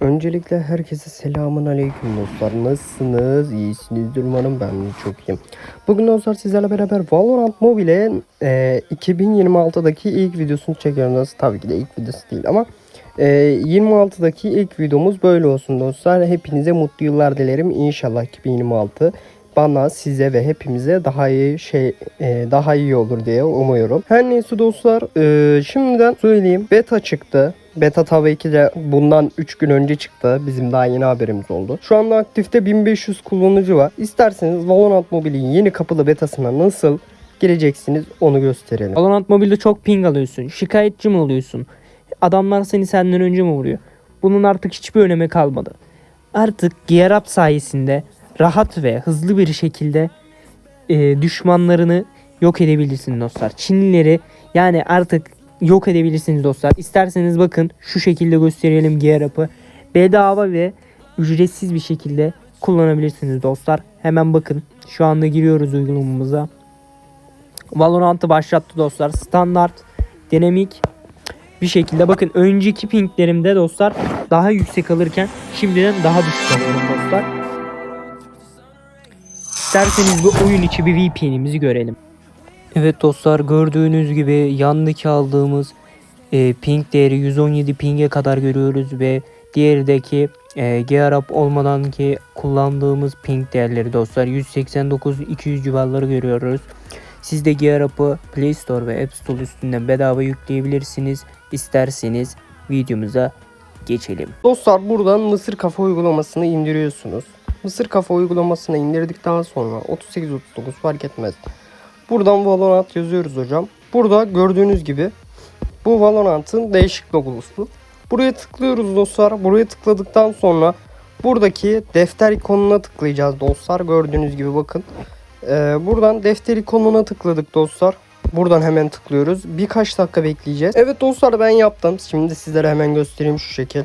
Öncelikle herkese selamun aleyküm dostlar. Nasılsınız? İyisinizdir umarım ben çok iyiyim. Bugün dostlar sizlerle beraber Valorant Mobile e, 2026'daki ilk videosunu çekiyoruz. Tabii ki de ilk videosu değil ama e, 26'daki ilk videomuz böyle olsun dostlar. Hepinize mutlu yıllar dilerim. İnşallah 2026 bana, size ve hepimize daha iyi şey e, daha iyi olur diye umuyorum. Her neyse dostlar e, şimdiden söyleyeyim. Beta çıktı. Beta tabii ki de bundan 3 gün önce çıktı. Bizim daha yeni haberimiz oldu. Şu anda aktifte 1500 kullanıcı var. İsterseniz Valorant Mobile'in yeni kapılı betasına nasıl gireceksiniz onu gösterelim. Valorant Mobile'de çok ping alıyorsun. Şikayetçi mi oluyorsun? Adamlar seni senden önce mi vuruyor? Bunun artık hiçbir önemi kalmadı. Artık Gear Up sayesinde rahat ve hızlı bir şekilde e, düşmanlarını yok edebilirsin dostlar. Çinlileri yani artık yok edebilirsiniz dostlar. İsterseniz bakın şu şekilde gösterelim Gear Up'ı. Bedava ve ücretsiz bir şekilde kullanabilirsiniz dostlar. Hemen bakın şu anda giriyoruz uygulamamıza. Valorant'ı başlattı dostlar. Standart, dinamik bir şekilde bakın önceki pinglerimde dostlar daha yüksek alırken şimdiden daha düşük alıyorum dostlar. İsterseniz bu oyun içi bir VPN'imizi görelim. Evet dostlar gördüğünüz gibi yandaki aldığımız e, ping değeri 117 ping'e kadar görüyoruz ve diğerdeki e, Gear Up olmadan ki kullandığımız ping değerleri dostlar 189-200 civarları görüyoruz. Siz de Gear Up'ı Play Store ve App Store üstünden bedava yükleyebilirsiniz. İsterseniz videomuza geçelim. Dostlar buradan Mısır Kafa uygulamasını indiriyorsunuz. Mısır Kafa uygulamasını indirdikten sonra 38-39 fark etmez. Buradan Valorant yazıyoruz hocam. Burada gördüğünüz gibi bu Valorant'ın değişik logosu. Buraya tıklıyoruz dostlar. Buraya tıkladıktan sonra buradaki defter ikonuna tıklayacağız dostlar. Gördüğünüz gibi bakın. Ee, buradan defter ikonuna tıkladık dostlar. Buradan hemen tıklıyoruz. Birkaç dakika bekleyeceğiz. Evet dostlar ben yaptım. Şimdi sizlere hemen göstereyim şu şekil.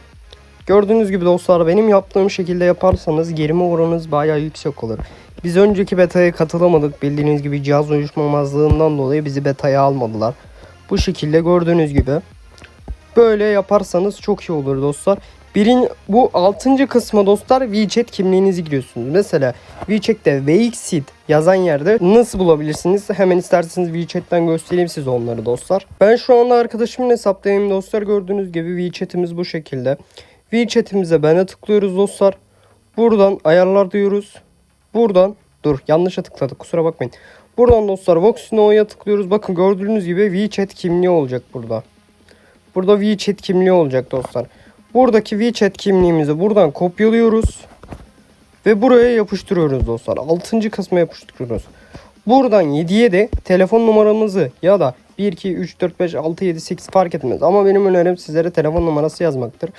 Gördüğünüz gibi dostlar benim yaptığım şekilde yaparsanız girme oranınız bayağı yüksek olur. Biz önceki beta'ya katılamadık. Bildiğiniz gibi cihaz uyuşmamazlığından dolayı bizi beta'ya almadılar. Bu şekilde gördüğünüz gibi. Böyle yaparsanız çok iyi olur dostlar. Birin, bu 6. kısma dostlar WeChat kimliğinizi giriyorsunuz. Mesela WeChat'te VXSID yazan yerde nasıl bulabilirsiniz? Hemen isterseniz WeChat'ten göstereyim size onları dostlar. Ben şu anda arkadaşımın hesaptayım dostlar. Gördüğünüz gibi WeChat'imiz bu şekilde. WeChat'imize bana tıklıyoruz dostlar. Buradan ayarlar diyoruz. Buradan dur yanlışa tıkladık kusura bakmayın. Buradan dostlar Vox tıklıyoruz. Bakın gördüğünüz gibi WeChat kimliği olacak burada. Burada WeChat kimliği olacak dostlar. Buradaki WeChat kimliğimizi buradan kopyalıyoruz. Ve buraya yapıştırıyoruz dostlar. 6. kısma yapıştırıyoruz. Buradan 7'ye de telefon numaramızı ya da 1, 2, 3, 4, 5, 6, 7, 8 fark etmez. Ama benim önerim sizlere telefon numarası yazmaktır.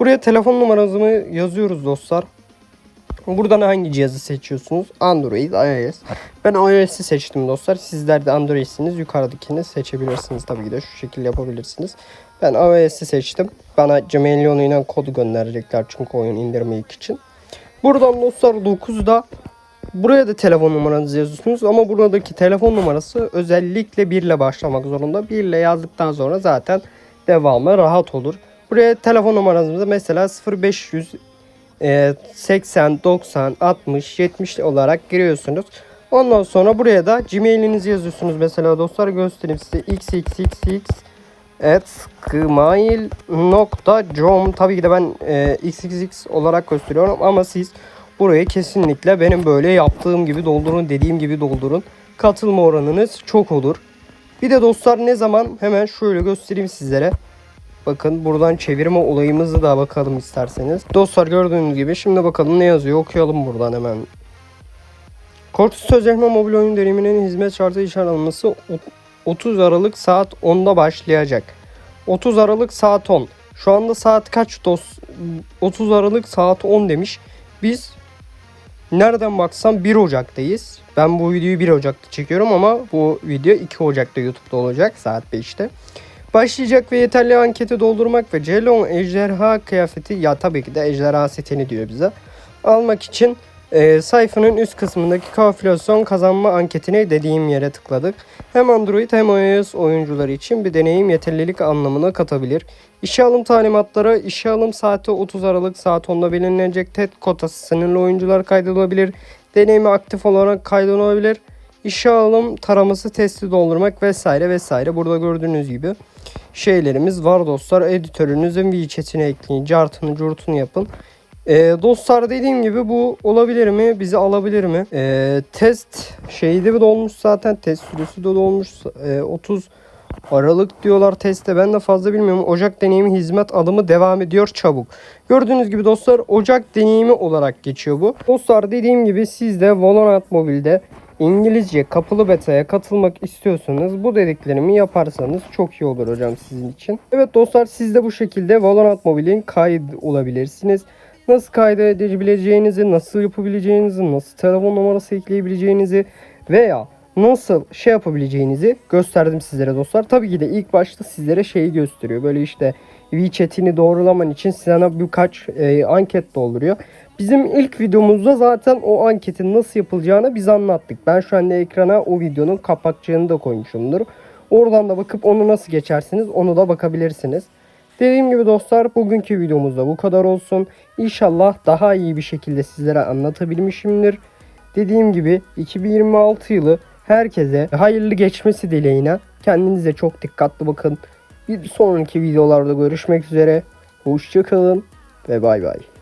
Buraya telefon numaramızı yazıyoruz dostlar. Buradan hangi cihazı seçiyorsunuz? Android, iOS. Ben iOS'i seçtim dostlar. Sizler de Android'siniz. Yukarıdakini seçebilirsiniz. Tabii ki de şu şekilde yapabilirsiniz. Ben iOS'i seçtim. Bana Gmail yoluyla kodu gönderecekler çünkü oyun indirmek için. Buradan dostlar 9'da buraya da telefon numaranızı yazıyorsunuz ama buradaki telefon numarası özellikle 1 ile başlamak zorunda. 1 ile yazdıktan sonra zaten devamı rahat olur. Buraya telefon numaranızı mesela 0500 e, 80, 90, 60, 70 olarak giriyorsunuz. Ondan sonra buraya da Gmail'inizi yazıyorsunuz. Mesela dostlar göstereyim size xxxx at gmail.com Tabii ki de ben e, xxx olarak gösteriyorum ama siz burayı kesinlikle benim böyle yaptığım gibi doldurun dediğim gibi doldurun. Katılma oranınız çok olur. Bir de dostlar ne zaman hemen şöyle göstereyim sizlere. Bakın buradan çevirme olayımızı da bakalım isterseniz. Dostlar gördüğünüz gibi şimdi bakalım ne yazıyor okuyalım buradan hemen. Korkusuz Sözleşme mobil oyun deriminin hizmet şartı işe alınması 30 Aralık saat 10'da başlayacak. 30 Aralık saat 10. Şu anda saat kaç dost? 30 Aralık saat 10 demiş. Biz nereden baksam 1 Ocak'tayız. Ben bu videoyu 1 Ocak'ta çekiyorum ama bu video 2 Ocak'ta YouTube'da olacak saat 5'te. Başlayacak ve yeterli anketi doldurmak ve Celon ejderha kıyafeti ya tabii ki de ejderha setini diyor bize. Almak için Ee, sayfanın üst kısmındaki kalkülasyon kazanma anketine dediğim yere tıkladık. Hem Android hem iOS oyuncuları için bir deneyim yeterlilik anlamına katabilir. İşe alım talimatları, işe alım saati 30 Aralık saat 10'da belirlenecek. TED kotası sınırlı oyuncular kaydolabilir. Deneyimi aktif olarak kaydolabilir. İşe alım taraması testi doldurmak vesaire vesaire. Burada gördüğünüz gibi şeylerimiz var dostlar. Editörünüzün WeChat'ine ekleyin. Cartını curtunu yapın. Ee, dostlar dediğim gibi bu olabilir mi? Bizi alabilir mi? Ee, test şeyde bir dolmuş zaten. Test süresi de dolmuş. Ee, 30 Aralık diyorlar teste. Ben de fazla bilmiyorum. Ocak deneyimi hizmet alımı devam ediyor çabuk. Gördüğünüz gibi dostlar Ocak deneyimi olarak geçiyor bu. Dostlar dediğim gibi siz de Valorant Mobile'de İngilizce kapılı beta'ya katılmak istiyorsanız bu dediklerimi yaparsanız çok iyi olur hocam sizin için. Evet dostlar siz de bu şekilde Valorant Mobile'in kayıt olabilirsiniz. Nasıl kaydedebileceğinizi, nasıl yapabileceğinizi, nasıl telefon numarası ekleyebileceğinizi veya nasıl şey yapabileceğinizi gösterdim sizlere dostlar. Tabii ki de ilk başta sizlere şeyi gösteriyor. Böyle işte WeChat'ini doğrulaman için sana birkaç e, anket dolduruyor. Bizim ilk videomuzda zaten o anketin nasıl yapılacağını biz anlattık. Ben şu anda ekrana o videonun kapakçığını da koymuşumdur. Oradan da bakıp onu nasıl geçersiniz onu da bakabilirsiniz. Dediğim gibi dostlar bugünkü videomuzda bu kadar olsun. İnşallah daha iyi bir şekilde sizlere anlatabilmişimdir. Dediğim gibi 2026 yılı herkese hayırlı geçmesi dileğine. Kendinize çok dikkatli bakın. Bir sonraki videolarda görüşmek üzere. Hoşçakalın ve bay bay.